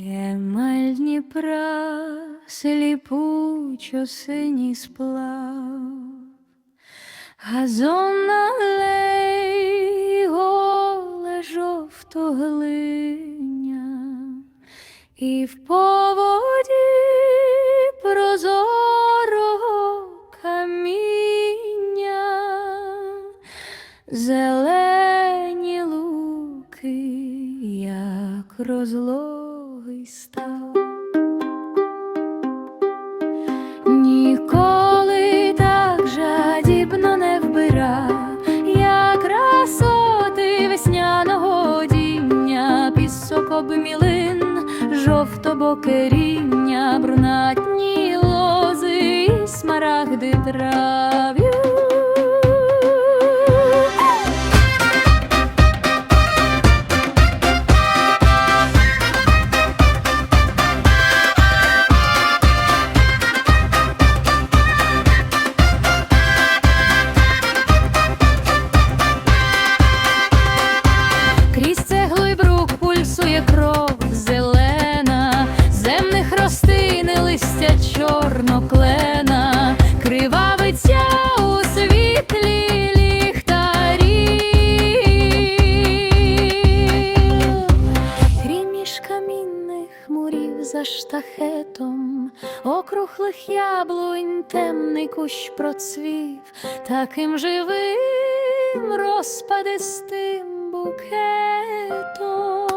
Емаль Дніпра, сліпучо синій сплав, газон алей, голе жовтоглиня, і в поводі прозорого каміння. Зелені луки, як розлогий став. Ніколи так жадібно не вбирав, як красоти весняного діння, пісок обмілин, жовтобоке ріння, брунатні лози і смарагди трав'ю. Ростини листя чорноклена, кривавиця у світлі ліхтарів. Грім між камінних мурів за штахетом, округлих яблунь темний кущ процвів, таким живим розпадистим букетом.